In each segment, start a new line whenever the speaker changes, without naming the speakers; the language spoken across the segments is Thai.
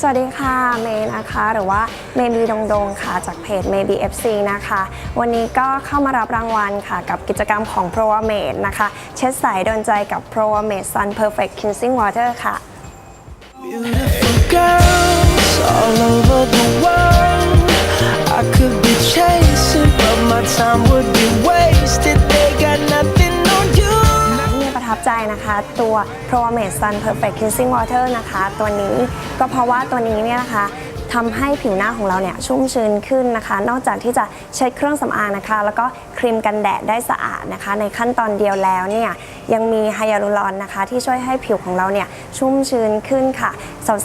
สวัสดีค่ะเมย์นะคะ หรือว่าเมย์บีดงดงค่ะจากเพจเมย์บีเอฟซีนะคะ วันนี้ก็เข้ามารับรางวัลค่ะ กับกิจกรรมของ Pro a m a d e นะคะ เช็ดสายโดนใจกับ Pro a m a d e Sun Perfect Cleansing Water ค่ะ
Beautiful
girl. บใจนะคะตัว ProMade Sun Perfect Cleansing Water นะคะ ตัวนี้ก็เพราะว่าตัวนี้เนี่ยนะคะทำให้ผิวหน้าของเราเนี่ยชุ่มชื้นขึ้นนะคะ นอกจากที่จะเช็ดเครื่องสำอางนะคะ แล้วก็ครีมกันแดดได้สะอาดนะคะ ในขั้นตอนเดียวแล้วเนี่ยยังมีไฮยาลูรอนนะคะ ที่ช่วยให้ผิวของเราเนี่ยชุ่มชื้นขึ้นค่ะ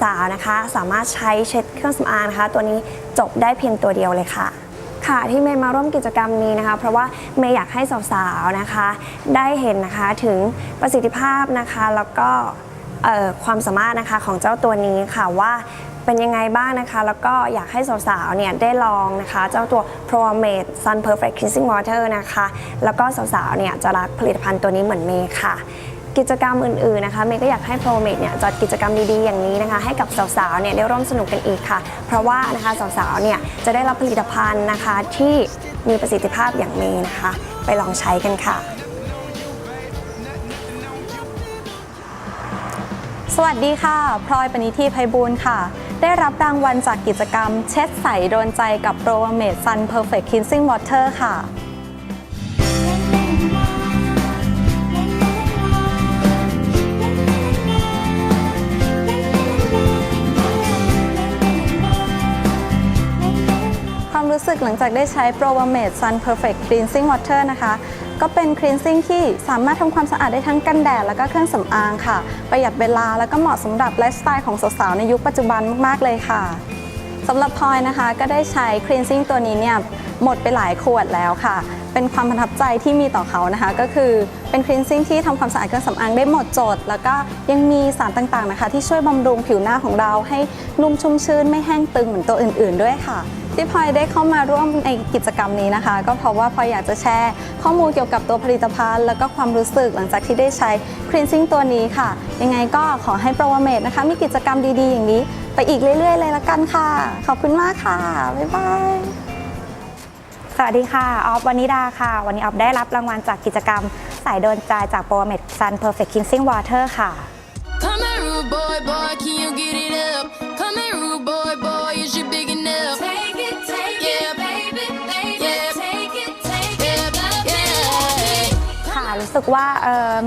สาวๆนะคะ สามารถใช้เช็ดเครื่องสำอางนะคะ ตัวนี้จบได้เพียงตัวเดียวเลยค่ะ ค่ะที่เมย์มาร่วมกิจกรรมนี้นะคะ เพราะว่าเมย์อยากให้สาวๆนะคะ ได้เห็นนะคะถึงประสิทธิภาพนะคะ แล้วก็ความสามารถนะคะของเจ้าตัวนี้ค่ะว่าเป็นยังไงบ้างนะคะ แล้วก็อยากให้สาวๆเนี่ยได้ลองนะคะ เจ้าตัว Pro m a d e Sun Perfect Cleansing Water นะคะ แล้วก็สาวๆเนี่ยจะรักผลิตภัณฑ์ตัวนี้เหมือนเมย์ค่ะ กิจกรรมอื่นๆนะคะเมย์ก็อยากให้ Pro m a d e เนี่ยจัดกิจกรรมดีๆอย่างนี้นะคะ ให้กับสาวๆเนี่ยได้ร่วมสนุกกันอีกค่ะ เพราะว่านะคะสาวๆเนี่ยจะได้รับผลิตภัณฑ์นะคะที่มีประสิทธิภาพอย่างเมย์นะคะ ไปลองใช้กันค่ะ
สวัสดีค่ะ พลอยปณิธีไพบูลย์ค่ะ ได้รับรางวัลจากกิจกรรม เช็ดใสโดนใจกับโปรเมดซันเพอร์เฟคคินซิ่งวอเตอร์ค่ะ รู้สึกหลังจากได้ใช้ p r o v a m a d e Sun Perfect Cleansing Water นะคะ ก็เป็น cleansing ที่สามารถทำความสะอาดได้ทั้งกันแดดแล้วก็เครื่องสำอางค่ะ ประหยัดเวลาแล้วก็เหมาะสำหรับไลฟ์สไตล์ของสาวๆในยุคปัจจุบันมากๆเลยค่ะสำหรับพลอยนะคะก็ได้ใช้ cleansing ตัวนี้เนี่ยหมดไปหลายขวดแล้วค่ะ เป็นความประทับใจที่มีต่อเขานะคะ ก็คือเป็น cleansing ที่ทำความสะอาดเครื่องสำอางได้หมดจด แล้วก็ยังมีสารต่างๆนะคะ ที่ช่วยบำรุงผิวหน้าของเราให้นุ่มชุ่มชื้นไม่แห้งตึงเหมือนตัวอื่น ๆ ด้วยค่ะ ที่พลอยได้เข้ามาร่วมในกิจกรรมนี้นะคะ ก็เพราะว่าพลอยอยากจะแชร์ข้อมูลเกี่ยวกับตัวผลิตภัณฑ์ แล้วก็ความรู้สึกหลังจากที่ได้ใช้ cleansing ตัวนี้ค่ะ ยังไงก็ขอให้โปรวเมดนะคะ มีกิจกรรมดีๆ อย่างนี้ ไปอีกเรื่อยๆ เลยละกันค่ะ ขอบคุณมากค่ะ บ๊ายบาย
สวัสดีค่ะออฟวานิดาค่ะ วันนี้ออฟได้รับรางวัลจากกิจกรรม สายโดนใจจากโปรเมดซันเพอร์เฟคคินซิ่งวอเตอร์ค่ะ สึกว่า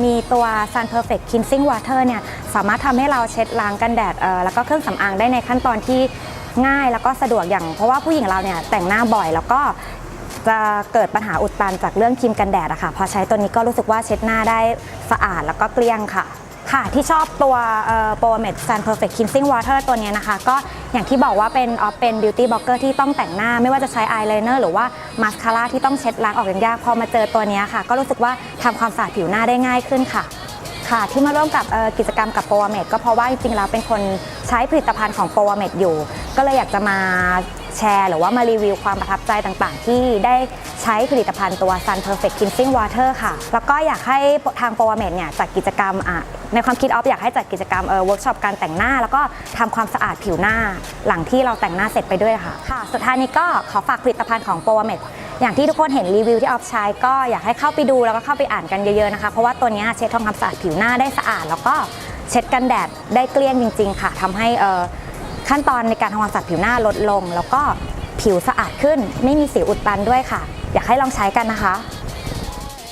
มีตัว Sun Perfect Cleansing Water เนี่ยสามารถทำให้เราเช็ดล้างกันแดดแล้วก็เครื่องสำอางได้ในขั้นตอนที่ง่ายแล้วก็สะดวกอย่างเพราะว่าผู้หญิงเราเนี่ยแต่งหน้าบ่อยแล้วก็จะเกิดปัญหาอุดตันจากเรื่องครีมกันแดดอะค่ะพอใช้ตัวนี้ก็รู้สึกว่าเช็ดหน้าได้สะอาดแล้วก็เกลี้ยงค่ะ ค่ะ ที่ชอบตัวโปรเมดซันเพอร์เฟคคินซิ่งวอเตอร์ตัวนี้นะคะ ก็อย่างที่บอกว่าเป็นออฟเป็นบิวตี้บล็อกเกอร์ที่ต้องแต่งหน้า ไม่ว่าจะใช้อายไลเนอร์หรือว่ามาสคาร่าที่ต้องเช็ดล้างออกอย่างยากพอมาเจอตัวนี้ค่ะ ก็รู้สึกว่าทำความสะอาดผิวหน้าได้ง่ายขึ้นค่ะค่ะที่มาร่วมกับกิจกรรมกับโปรเมดก็เพราะว่าจริงๆแล้วเป็นคนใช้ผลิตภัณฑ์ของโปรเมดอยู่ ก็เลยอยากจะมา แชร์ หรือว่ามารีวิวความประทับใจต่างๆ ที่ได้ใช้ผลิตภัณฑ์ตัว Sun Perfect Cleansing Water ค่ะ แล้วก็อยากให้ทางโปรเมดเนี่ยจัดกิจกรรมในความคิดออฟอยากให้จัดกิจกรรมเออเวิร์กช็อปการแต่งหน้า แล้วก็ทำความสะอาดผิวหน้า หลังที่เราแต่งหน้าเสร็จไปด้วยค่ะค่ะ สุดท้ายนี้ก็ขอฝากผลิตภัณฑ์ของโปรเมดอย่างที่ทุกคนเห็นรีวิวที่ออฟใช้ก็อยากให้เข้าไปดูแล้วก็เข้าไปอ่านกันเยอะๆนะคะ เพราะว่าตัวนี้เช็ดทำความสะอาดผิวหน้าได้สะอาด แล้วก็เช็ดกันแดดได้เกลี้ยงจริง ๆ ค่ะทำให้ ขั้นตอนในการทำความสะอาดผิวหน้าลดลง แล้วก็ผิวสะอาดขึ้น ไม่มีสิวอุดตันด้วยค่ะ อยากให้ลองใช้กันนะคะ